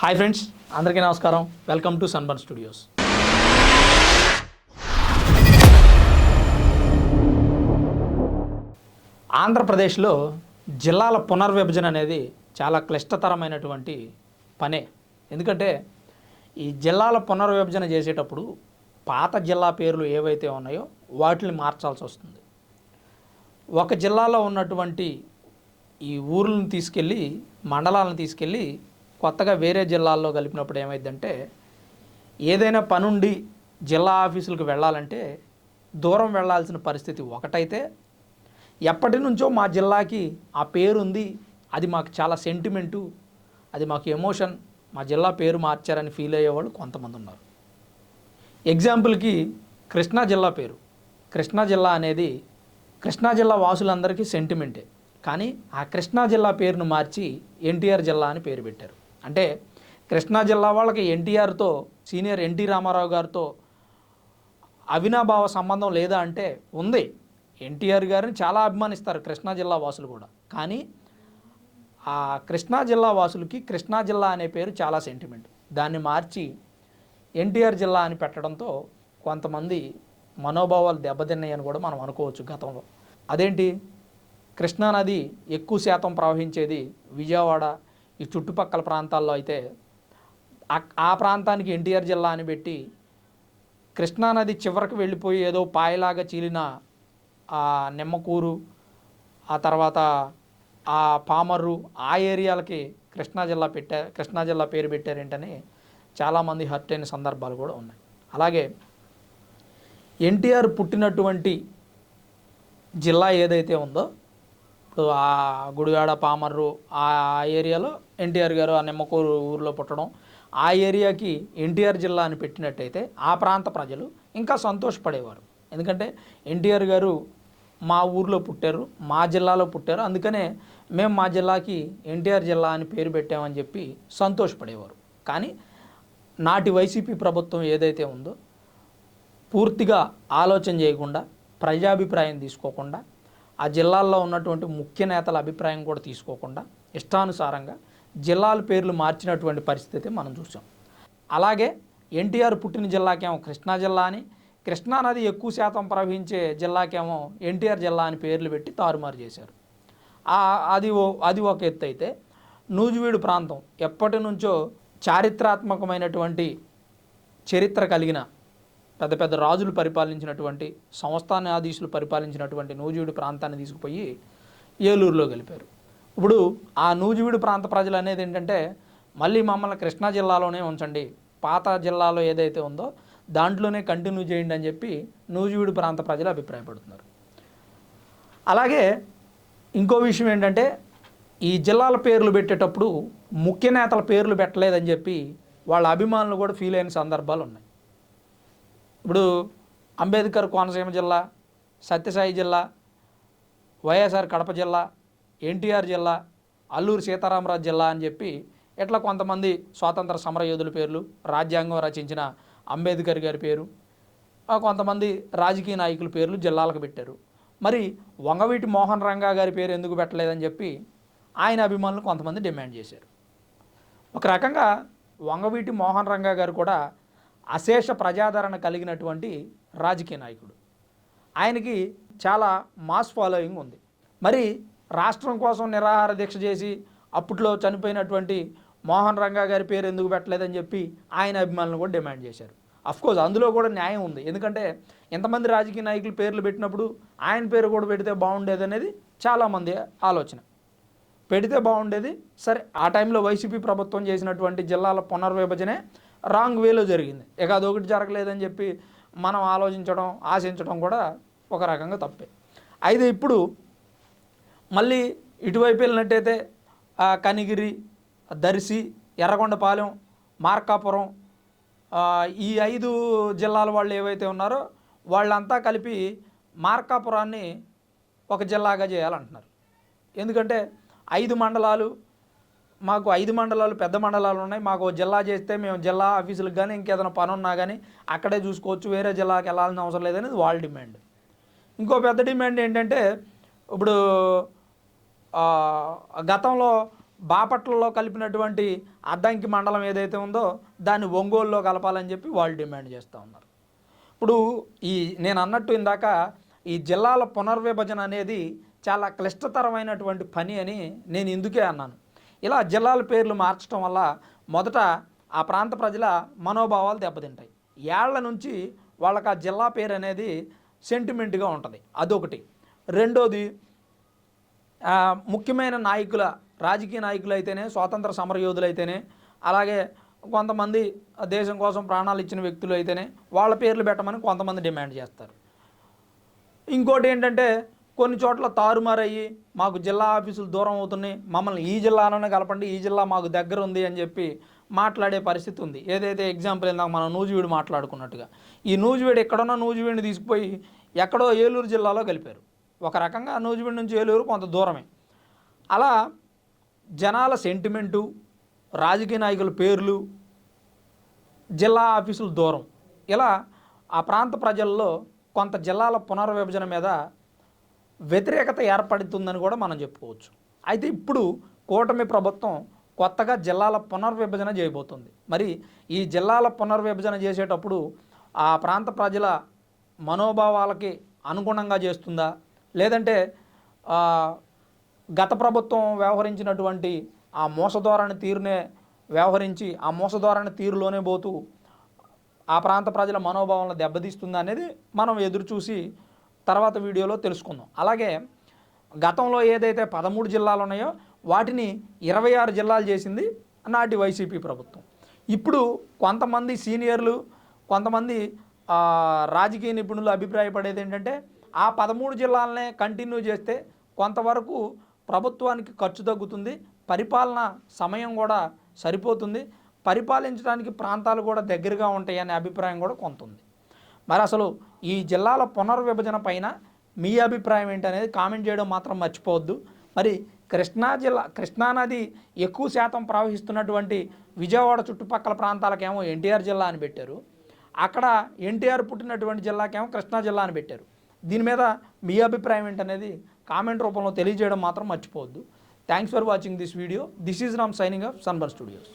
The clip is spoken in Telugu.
హాయ్ ఫ్రెండ్స్ అందరికీ నమస్కారం. Welcome to Sunburn Studios. ఆంధ్రప్రదేశ్లో జిల్లాల పునర్విభజన అనేది చాలా క్లిష్టతరమైనటువంటి పనే. ఎందుకంటే ఈ జిల్లాల పునర్విభజన చేసేటప్పుడు పాత జిల్లా పేర్లు ఏవైతే ఉన్నాయో వాటిని మార్చాల్సి వస్తుంది. ఒక జిల్లాలో ఉన్నటువంటి ఈ ఊర్లను తీసుకెళ్ళి మండలాలను తీసుకెళ్ళి కొత్తగా వేరే జిల్లాల్లో కలిపినప్పుడు ఏమైందంటే ఏదైనా పనుండి జిల్లా ఆఫీసులకు వెళ్ళాలంటే దూరం వెళ్ళాల్సిన పరిస్థితి ఒకటైతే ఎప్పటి నుంచో మా జిల్లాకి ఆ పేరు ఉంది అది మాకు చాలా సెంటిమెంటు అది మాకు ఎమోషన్ మా జిల్లా పేరు మార్చారని ఫీల్ అయ్యేవాళ్ళు కొంతమంది ఉన్నారు ఎగ్జాంపుల్కి కృష్ణా జిల్లా పేరు. కృష్ణా జిల్లా అనేది కృష్ణా జిల్లా వాసులందరికీ సెంటిమెంటే. కానీ ఆ కృష్ణా జిల్లా పేరును మార్చి ఎన్టీఆర్ జిల్లా అని పేరు పెట్టారు. అంటే కృష్ణా జిల్లా వాళ్ళకి ఎన్టీఆర్తో సీనియర్ ఎన్టీ రామారావు గారితో అవినాభావ సంబంధం లేదా అంటే ఉంది. ఎన్టీఆర్ గారిని చాలా అభిమానిస్తారు కృష్ణా జిల్లా వాసులు కూడా. కానీ ఆ కృష్ణా జిల్లా వాసులకి కృష్ణా జిల్లా అనే పేరు చాలా సెంటిమెంట్ దాన్ని మార్చి ఎన్టీఆర్ జిల్లా అని పెట్టడంతో కొంతమంది మనోభావాలు దెబ్బతిన్నాయని కూడా మనం అనుకోవచ్చు గతంలో. అదేంటి? కృష్ణా నది ఎక్కువ శాతం ప్రవహించేది విజయవాడ ఈ చుట్టుపక్కల ప్రాంతాల్లో అయితే ఆ- ప్రాంతానికి ఎన్టీఆర్ జిల్లా అని పెట్టి కృష్ణానది చివరకు వెళ్ళిపోయి ఏదో పాయలాగా చీలిన ఆ నిమ్మకూరు ఆ తర్వాత ఆ పామర్రు ఆ ఏరియాలకి కృష్ణా జిల్లా పెట్టారు కృష్ణా జిల్లా పేరు పెట్టారేంటని చాలామంది హర్ట్ అయిన సందర్భాలు కూడా ఉన్నాయి. అలాగే ఎన్టీఆర్ పుట్టినటువంటి జిల్లా ఏదైతే ఉందో ఆ గుడివాడ పామర్రు ఆ ఏరియాలో ఎన్టీఆర్ గారు ఆ నిమ్మకూరు ఊరిలో పుట్టడం ఆ ఏరియాకి ఎన్టీఆర్ జిల్లా అని పెట్టినట్టయితే ఆ ప్రాంత ప్రజలు ఇంకా సంతోషపడేవారు. ఎందుకంటే ఎన్టీఆర్ గారు మా ఊర్లో పుట్టారు మా జిల్లాలో పుట్టారు అందుకనే మేము మా జిల్లాకి ఎన్టీఆర్ జిల్లా అని పేరు పెట్టామని చెప్పి సంతోషపడేవారు. కానీ నాటి వైసీపీ ప్రభుత్వం ఏదైతే ఉందో పూర్తిగా ఆలోచన చేయకుండా ప్రజాభిప్రాయం తీసుకోకుండా ఆ జిల్లాల్లో ఉన్నటువంటి ముఖ్య నేతల అభిప్రాయం కూడా తీసుకోకుండా ఇష్టానుసారంగా జిల్లాల పేర్లు మార్చినటువంటి పరిస్థితి మనం చూసాం. అలాగే ఎన్టీఆర్ పుట్టిన జిల్లాకేమో కృష్ణా జిల్లా అని కృష్ణా నది ఎక్కువ శాతం ప్రవహించే జిల్లాకేమో ఎన్టీఆర్ జిల్లా అని పేర్లు పెట్టి తారుమారు చేశారు. ఆ- అది ఓ అది ఒక ఎత్తు అయితే నూజివీడు ప్రాంతం ఎప్పటి నుంచో చారిత్రాత్మకమైనటువంటి చరిత్ర కలిగిన పెద్ద పెద్ద రాజులు పరిపాలించినటువంటి సంస్థానాధీశులు పరిపాలించినటువంటి నూజివీడు ప్రాంతాన్ని తీసుకుపోయి ఏలూరులో గెలిపారు. ఇప్పుడు ఆ నూజివీడు ప్రాంత ప్రజలు అనేది ఏంటంటే మళ్ళీ మమ్మల్ని కృష్ణా జిల్లాలోనే ఉంచండి పాత జిల్లాలో ఏదైతే ఉందో దాంట్లోనే కంటిన్యూ చేయండి అని చెప్పి నూజివీడు ప్రాంత ప్రజలు అభిప్రాయపడుతున్నారు. అలాగే ఇంకో విషయం ఏంటంటే ఈ జిల్లాల పేర్లు పెట్టేటప్పుడు ముఖ్య నేతల పేర్లు పెట్టలేదని చెప్పి వాళ్ళ అభిమానులు కూడా ఫీల్ అయిన సందర్భాలు ఉన్నాయి. ఇప్పుడు అంబేద్కర్ కోనసీమ జిల్లా సత్యసాయి జిల్లా వైఎస్ఆర్ కడప జిల్లా ఎన్టీఆర్ జిల్లా అల్లూరు సీతారామరాజు జిల్లా అని చెప్పి ఇట్లా కొంతమంది స్వాతంత్ర సమరయోధుల పేర్లు రాజ్యాంగం రచించిన అంబేద్కర్ గారి పేరు కొంతమంది రాజకీయ నాయకుల పేర్లు జిల్లాలకు పెట్టారు. మరి వంగవీటి మోహన్ రంగా గారి పేరు ఎందుకు పెట్టలేదని చెప్పి ఆయన అభిమానులు కొంతమంది డిమాండ్ చేశారు. ఒక రకంగా వంగవీటి మోహన్ రంగా గారు కూడా అశేష ప్రజాదరణ కలిగినటువంటి రాజకీయ నాయకుడు. ఆయనకి చాలా మాస్ ఫాలోయింగ్ ఉంది. మరి రాష్ట్రం కోసం నిరాహార దీక్ష చేసి అప్పట్లో చనిపోయినటువంటి మోహన్ రంగా గారి పేరు ఎందుకు పెట్టలేదని చెప్పి ఆయన అభిమానులు కూడా డిమాండ్ చేశారు. కోర్స్ అందులో కూడా న్యాయం ఉంది. ఎందుకంటే ఎంతమంది రాజకీయ నాయకులు పేర్లు పెట్టినప్పుడు ఆయన పేరు కూడా పెడితే బాగుండేది అనేది చాలామంది ఆలోచన. పెడితే బాగుండేది సరే ఆ టైంలో వైసీపీ ప్రభుత్వం చేసినటువంటి జిల్లాల పునర్విభజనే రాంగ్ వేలో జరిగింది. ఇక అదొకటి జరగలేదని చెప్పి మనం ఆలోచించడం ఆశించడం కూడా ఒక రకంగా తప్పే. అయితే ఇప్పుడు మళ్ళీ ఇటువైపు వెళ్ళినట్టయితే కనిగిరి దర్శి ఎర్రగొండపాలెం మార్కాపురం ఈ ఐదు జిల్లాల వాళ్ళు ఏవైతే ఉన్నారో వాళ్ళంతా కలిపి మార్కాపురాన్ని ఒక జిల్లాగా చేయాలంటున్నారు. ఎందుకంటే ఐదు మండలాలు మాకు ఐదు మండలాలు పెద్ద మండలాలు ఉన్నాయి. మాకు జిల్లా చేస్తే మేము జిల్లా ఆఫీసులకు కానీ ఇంకేదైనా పని ఉన్నా కానీ అక్కడే చూసుకోవచ్చు. వేరే జిల్లాకి వెళ్ళాల్సిన అవసరం లేదనేది వాళ్ళ డిమాండ్. ఇంకో పెద్ద డిమాండ్ ఏంటంటే ఇప్పుడు గతంలో బాపట్లలో కలిపినటువంటి అద్దంకి మండలం ఏదైతే ఉందో దాన్ని ఒంగోలులో కలపాలని చెప్పి వాళ్ళు డిమాండ్ చేస్తూ ఉన్నారు. ఇప్పుడు ఈ నేను అన్నట్టు ఇందాక ఈ జిల్లాల పునర్విభజన అనేది చాలా క్లిష్టతరమైనటువంటి పని అని నేను ఇందుకే అన్నాను. ఇలా జిల్లాల పేర్లు మార్చడం వల్ల మొదట ఆ ప్రాంత ప్రజల మనోభావాలు దెబ్బతింటాయి. ఏళ్ళ నుంచి వాళ్ళకి ఆ జిల్లా పేరు అనేది సెంటిమెంట్గా ఉంటుంది. అదొకటి. రెండోది ముఖ్యమైన నాయకుల రాజకీయ నాయకులు అయితేనే స్వాతంత్ర సమరయోధులు అయితేనే అలాగే కొంతమంది దేశం కోసం ప్రాణాలు ఇచ్చిన వ్యక్తులు అయితేనే వాళ్ళ పేర్లు పెట్టమని కొంతమంది డిమాండ్ చేస్తారు. ఇంకోటి ఏంటంటే కొన్ని చోట్ల తారుమారయ్యి మాకు జిల్లా ఆఫీసులు దూరం అవుతున్నాయి మమ్మల్ని ఈ జిల్లాలోనే కలపండి ఈ జిల్లా మాకు దగ్గర ఉంది అని చెప్పి మాట్లాడే పరిస్థితి ఉంది. ఏదైతే ఎగ్జాంపుల్ ఇందాక మనం నూజివీడు మాట్లాడుకున్నట్టుగా. ఈ నూజివీడు ఎక్కడున్న నూజివీడిని తీసుకుపోయి ఎక్కడో ఏలూరు జిల్లాలో కలిపారు. ఒక రకంగా నూజివీడు నుంచి ఏలూరు కొంత దూరమే. అలా జనాల సెంటిమెంటు రాజకీయ నాయకుల పేర్లు జిల్లా ఆఫీసులు దూరం. ఇలా ఆ ప్రాంత ప్రజల్లో కొంత జిల్లాల పునర్విభజన మీద వ్యతిరేకత ఏర్పడుతుందని కూడా మనం చెప్పుకోవచ్చు. అయితే ఇప్పుడు కూటమి ప్రభుత్వం కొత్తగా జిల్లాల పునర్విభజన చేయబోతుంది. మరి ఈ జిల్లాల పునర్విభజన చేసేటప్పుడు ఆ ప్రాంత ప్రజల మనోభావాలకి అనుగుణంగా చేస్తుందా? లేదంటే గత ప్రభుత్వం వ్యవహరించినటువంటి ఆ మోసధోరణి తీరునే వ్యవహరించి ఆ మోసధోరణి తీరులోనే పోతూ ఆ ప్రాంత ప్రజల మనోభావాలను దెబ్బతీస్తుందా అనేది మనం ఎదురు చూసి తర్వాత వీడియోలో తెలుసుకుందాం. అలాగే గతంలో ఏదైతే పదమూడు జిల్లాలు ఉన్నాయో వాటిని ఇరవై ఆరు జిల్లాలు చేసింది నాటి వైసీపీ ప్రభుత్వం. ఇప్పుడు కొంతమంది సీనియర్లు కొంతమంది రాజకీయ నిపుణులు అభిప్రాయపడేది ఏంటంటే ఆ పదమూడు జిల్లాలనే కంటిన్యూ చేస్తే కొంతవరకు ప్రభుత్వానికి ఖర్చు తగ్గుతుంది పరిపాలన సమయం కూడా సరిపోతుంది పరిపాలించడానికి ప్రాంతాలు కూడా దగ్గరగా ఉంటాయి అనే అభిప్రాయం కూడా కొంత ఉంది. మరి అసలు ఈ జిల్లాల పునర్విభజన పైన మీ అభిప్రాయం ఏంటనేది కామెంట్ చేయడం మాత్రం మర్చిపోవద్దు. మరి కృష్ణా జిల్లా కృష్ణా నది ఎక్కువ శాతం ప్రవహిస్తున్నటువంటి విజయవాడ చుట్టుపక్కల ప్రాంతాలకేమో ఎన్టీఆర్ జిల్లా అని పెట్టారు. అక్కడ ఎన్టీఆర్ పుట్టినటువంటి జిల్లాకేమో కృష్ణా జిల్లా అని పెట్టారు. దీని మీద మీ అభిప్రాయం ఏంటనేది కామెంట్ రూపంలో తెలియజేయడం మాత్రం మర్చిపోవద్దు. Thanks for watching this video this is Ram signing off Sunburn Studios